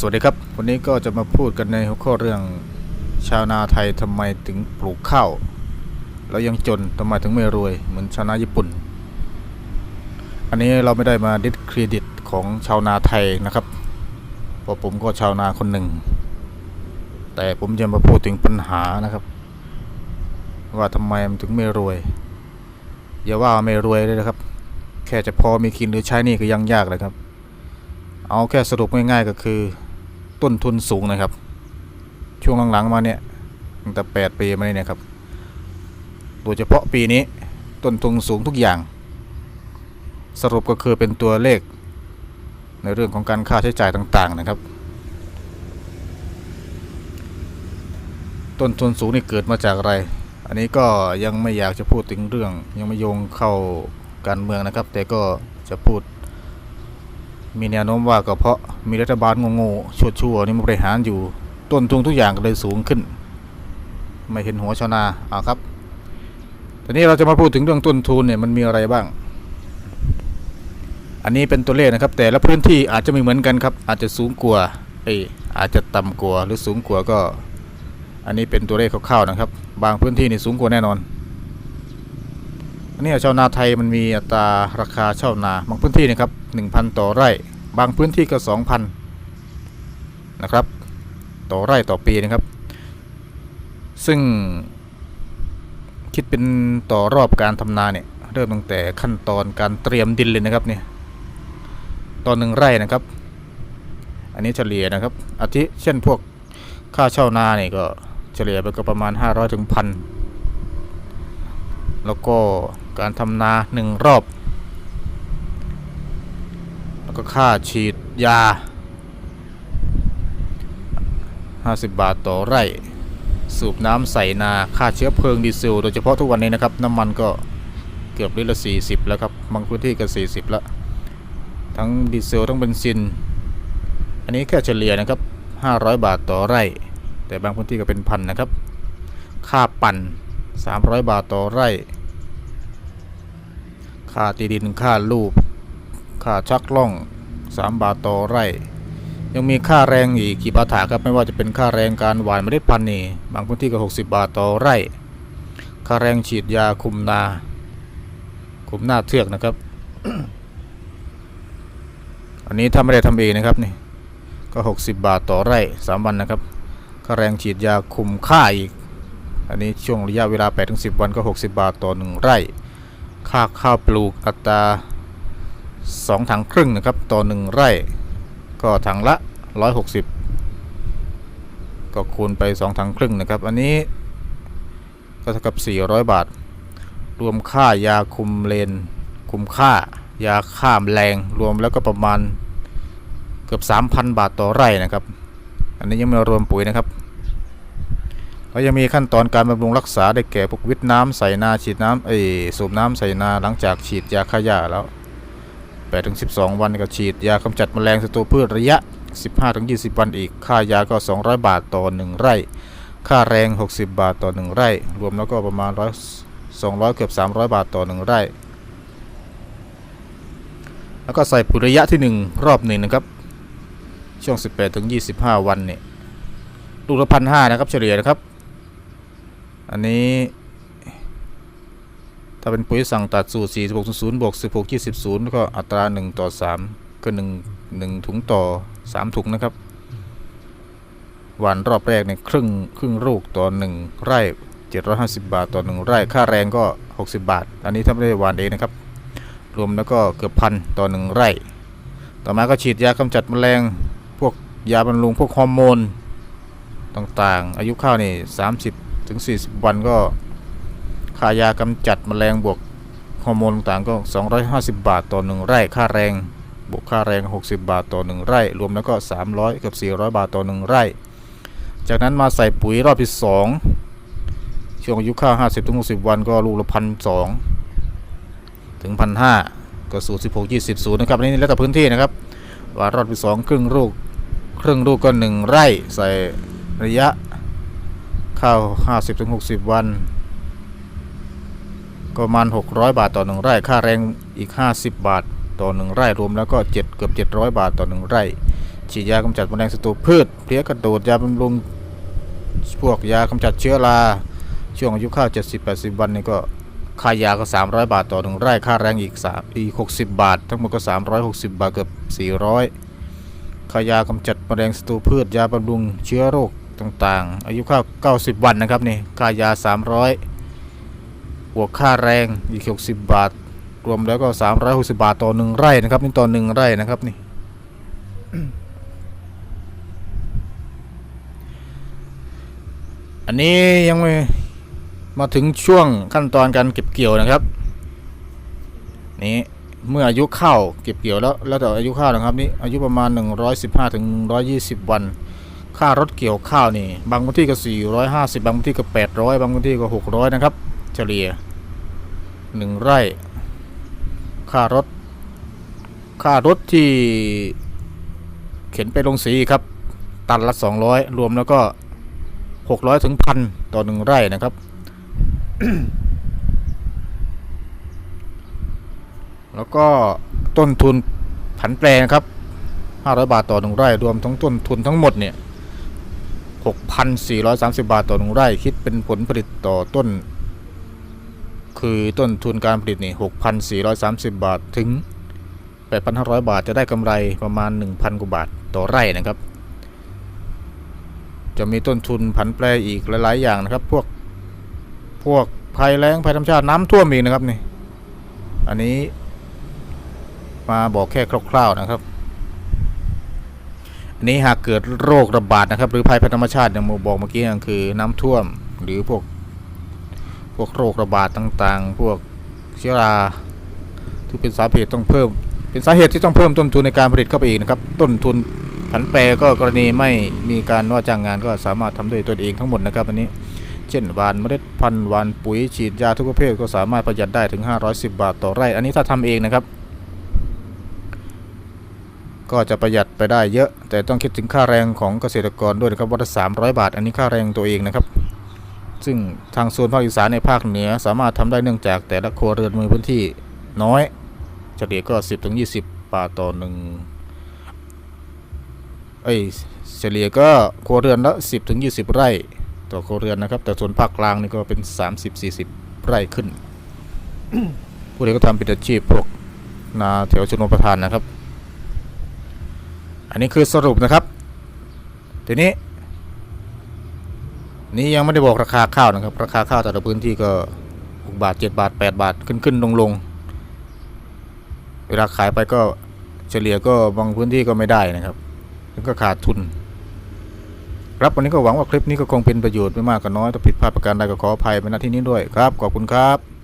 สวัสดีครับ วันนี้ก็จะมาพูดกันในหัวข้อเรื่องชาวนาไทยทำไมถึงปลูกข้าวแล้วยังจนทำไมถึงไม่รวย เหมือนชาวนาญี่ปุ่น อันนี้เราไม่ได้มาดิสเครดิตของชาวนาไทยนะครับเพราะผมก็ชาวนาคนหนึ่ง แต่ผมจะมาพูดถึงปัญหานะครับ ว่าทำไมมันถึงไม่รวยอย่าว่าไม่รวยเลยนะครับ แค่จะพอมีกินหรือใช้นี่ก็ยังยากเลยครับเอาแค่สรุปง่ายๆก็คือ ต้นทุนสูงนะครับ ช่วงหลังๆมาเนี่ยตั้งแต่ 8 ปีมาเนี่ยครับโดยเฉพาะปีนี้ต้นทุนสูงทุกอย่าง สรุปก็คือเป็นตัวเลข ในเรื่องของการค่าใช้จ่ายต่างๆนะครับ ต้นทุนสูงนี่เกิดมาจากอะไร อันนี้ก็ยังไม่อยากจะพูดถึงเรื่องยังไม่โยงเข้าการเมืองนะครับ แต่ก็จะพูด มีแนวโน้มว่าก็เพราะมีรัฐบาลโง่ๆชั่วๆนี่มาบริหารอยู่ต้นทุนทุกอย่างก็เลยสูงขึ้น ไม่เห็นหัวชาวนาเอาครับทีนี้เราจะมาพูดถึงเรื่องต้นทุนเนี่ยมันมีอะไรบ้าง อันนี้เป็นตัวเลขนะครับ แต่ละพื้นที่อาจจะไม่เหมือนกันครับ อาจจะสูงกว่าเอยอาจจะต่ำกว่าหรือสูงกว่าก็ อันนี้เป็นตัวเลขคร่าวๆนะครับ บางพื้นที่นี่สูงกว่าแน่นอนอันนี้ชาวนาไทยมันมีอัตราราคาเช่านาบางพื้นที่นะครับ 1,000 ต่อไร่ บางพื้นที่ก็ 2,000 นะครับ ต่อไร่ต่อปีนะครับ ซึ่งคิดเป็นต่อรอบการทำนาเนี่ยเริ่มตั้งแต่ขั้นตอนการเตรียมดินเลยนะครับเนี่ยตอนหนึ่งไร่นะครับ อันนี้เฉลี่ยนะครับ อาทิเช่นพวกค่าเช่านาเนี่ยก็เฉลี่ยไปก็ประมาณ 500ถึงพันแล้วก็การทำนาหนึ่งรอบ ก็ค่าฉีดยา 50 บาทต่อไร่ สูบน้ำใส่นาค่าเชื้อเพลิงดีเซลโดยเฉพาะทุกวันนี้นะครับ น้ำมันก็เกือบลิตรละ 40 แล้วครับ บางพื้นที่ก็ 40 แล้ว ทั้งดีเซลทั้งเบนซิน อันนี้แค่เฉลี่ยนะครับ 500 บาทต่อไร่ แต่บางพื้นที่ก็เป็นพันนะครับ ค่าปั่น 300 บาทต่อไร่ ค่าตีดินค่าลูก ค่าชักล่อง 3 บาทต่อไร่ ยังมีค่าแรงอีกกี่บาทาครับไม่ว่าจะเป็นค่าแรงการหว่านเมล็ดพันธุ์นี่บางพื้นที่ก็60 บาทต่อไร่ ค่าแรงฉีดยาคุมนา คุมหน้าเทือกนะครับ อันนี้ถ้าไม่ได้ทำเองนะครับนี่ก็ 60 บาทต่อไร่ 3 วันนะครับ ค่าแรงฉีดยาคุมค่าอีก อันนี้ช่วงระยะเวลา8-10 วันก็ 60 บาทต่อ 1 ไร่ ค่าข้าวปลูกอัตรา 2 ถังครึ่งนะครับ ต่อ 1 ไร่ ก็ถังละ 160 ก็คูณไป 2 ถังครึ่งนะครับ อันนี้ก็เท่ากับ 400 บาท รวมค่ายาคุมเลน คุมค่ายาฆ่าแมลงรวมแล้วก็ประมาณเกือบ 3,000 บาทต่อไร่นะครับ อันนี้ยังไม่รวมปุ๋ยนะครับแล้วยังมีขั้นตอนการบำรุงรักษาได้แก่พวกวิทน้ำใส่นาฉีดน้ำเอ้สูบน้ำใส่นาหลังจากฉีดยาฆ่าหญ้าแล้ว 8-12 วันก็ฉีดยากำจัดแมลงศัตรูพืชระยะ 15-20 วันอีก ค่ายาก็ 200 บาทต่อ 1 ไร่ ค่าแรง 60 บาทต่อ 1 ไร่ รวมแล้วก็ประมาณ100 200 เกือบ 300 บาทต่อ 1 ไร่ แล้วก็ใส่ปุ๋ยระยะที่ 1 รอบหนึ่งนะครับ ช่วง 18-25 วันเนี่ยลูกละพันห้านะครับเฉลี่ยนะครับ อันนี้ ถ้าเป็นปุ๋ยสั่งตัดสูตร4600บวก16 20ก็อัตรา 1 ต่อ 3 ก็1 1ถุงต่อ 3 ถุงนะครับหวานรอบแรกเนี่ยครึ่งครึ่งลูกต่อ 1 ไร่ 750 บาทต่อ 1 ไร่ ค่าแรงก็ 60 บาท อันนี้ถ้าไม่ได้หวานเองนะครับ รวมแล้วก็เกือบพันต่อ 1 ไร่ ต่อมาก็ฉีดยากำจัดแมลง พวกยาบำรุงพวกฮอร์โมนต่างๆ อายุข้าวนี่ 30 ถึง 40 วันก็ ค่ายากำจัดแมลงบวกฮอร์โมนต่างก็ 250 บาทต่อ 1 ไร่ค่าแรง บวกค่าแรง 60 บาทต่อ 1 ไร่ รวมแล้วก็ 300 กับ 400 บาทต่อ 1 ไร่ จากนั้นมาใส่ปุ๋ยรอบที่ 2 ช่วงอายุข้าว50ถึง60 วันก็ลูกละพันสองถึงพันห้าก็สูตร16 20ศูนย์นะครับนนี่แล้วแต่พื้นที่นะครับ ว่ารอบที่ 2 ครึ่งลูกครึ่งลูกก็ 1 ไร่ ใส่ระยะข้าว50ถึง60 วัน ก็ประมาณ 600 บาทต่อ 1 ไร่ ค่าแรงอีก 50 บาทต่อ 1 ไร่รวมแล้วก็7เกือบ 700 บาทต่อ 1 ไร่ ฉีดยากำจัดแมลงศัตรูพืชเพลี้ยกระโดดยาบำรุงพวกยากำจัดเชื้อราช่วงอายุข้าว70-80 วันนี่ก็ค่ายาก็ 300 บาทต่อหนึ่งไร่ ค่าแรงอีก3อีก 60 บาท ทั้งหมดก็ 360 บาทเกือบ 400 ค่ายากำจัดแมลงศัตรูพืช ยาบำรุงเชื้อโรคต่างๆ อายุข้าว90 วันนะครับนี่ ค่ายา 300 บวกค่าแรงอีก60 บาท รวมแล้วก็ 360 บาทต่อหนึ่งไร่นะครับนี่ต่อหนึ่งไร่นะครับนี่อันนี้ยังไม่มาถึงช่วงขั้นตอนการเก็บเกี่ยวนะครับ นี่เมื่ออายุข้าวเก็บเกี่ยวแล้วแล้วแต่อายุข้าวนะครับนี่อายุประมาณ 115ถึง120 วัน ค่ารถเกี่ยวข้าวนี่ บางพื้นที่ก็ 450 บางพื้นที่ก็ 800 บางพื้นที่ก็ 600 นะครับ เฉลี่ย 1 ไร่ ค่ารถ ค่ารถที่เข็นไปลงสีครับ ตันละ 200 รวมแล้วก็ 600ถึงพันต่อหนึ่งไร่นะครับ แล้วก็ต้นทุนผันแปรนะครับ 500 บาทต่อหนึ่งไร่ รวมทั้งต้นทุนทั้งหมดเนี่ย6,430 บาทต่อหนึ่งไร่ คิดเป็นผลผลิตต่อต้น คือต้นทุนการผลิตนี่6,430 บาทถึง 8,500 บาทจะได้กำไรประมาณ 1,000 กว่าบาทต่อไร่นะครับ จะมีต้นทุนผันแปรอีกหลาย ๆ อย่างนะครับ พวกพวกภัยแล้งภัยธรรมชาติน้ำท่วมอีกนะครับนี่อันนี้มาบอกแค่คร่าว ๆ นะครับ อันนี้หากเกิดโรคระบาดนะครับ หรือภัยธรรมชาติอย่างผมบอกเมื่อกี้ก็คือน้ำท่วม หรือพวก พวกโรคระบาดต่างๆ พวกเชื้อราที่เป็นสาเหตุต้องเพิ่ม เป็นสาเหตุที่ต้องเพิ่มต้นทุนในการผลิตเข้าไปอีกนะครับ ต้นทุนผันแปรก็กรณีไม่มีการว่าจ้างงานก็สามารถทำด้วยตนเองทั้งหมดนะครับอันนี้เช่นหวานเมล็ดพันธุ์หวานปุ๋ยฉีดยาทุกประเภทก็สามารถประหยัดได้ถึง 510 บาทต่อไร่ อันนี้ถ้าทำเองนะครับ ก็จะประหยัดไปได้เยอะ แต่ต้องคิดถึงค่าแรงของเกษตรกรด้วยนะครับวันละ300 บาท อันนี้ค่าแรงตัวเองนะครับ ซึ่งทางโซนภาคอีสานในภาคเหนือสามารถทำได้เนื่องจากแต่ละครัวเรือนมีพื้นที่น้อย เฉลี่ยก็ 10-20บาต่อหนึ่งเอ้ยเฉลี่ยก็ครัวเรือนละ10ถึง20 ไร่ต่อครัวเรือนนะครับ แต่ส่วนภาคกลางนี่ก็เป็น 30 40 ไร่ขึ้น ผู้ใดก็ทำเป็นอาชีพพวกนาแถวชนประทานนะครับ อันนี้คือสรุปนะครับ ทีนี้ นี่ยังไม่ได้บอกราคาข้าวนะครับ ราคาข้าวแต่ละพื้นที่ก็6บาท 7 บาท 8 บาทขึ้นขึ้นลงลงเวลาขายไปก็เฉลี่ยก็บางพื้นที่ก็ไม่ได้นะครับแล้วก็ขาดทุน ครับวันนี้ก็หวังว่าคลิปนี้ก็คงเป็นประโยชน์ไม่มากก็น้อยถ้าผิดพลาดประการใดก็ขออภัยในหน้าที่นี้ด้วยครับ ขอบคุณครับ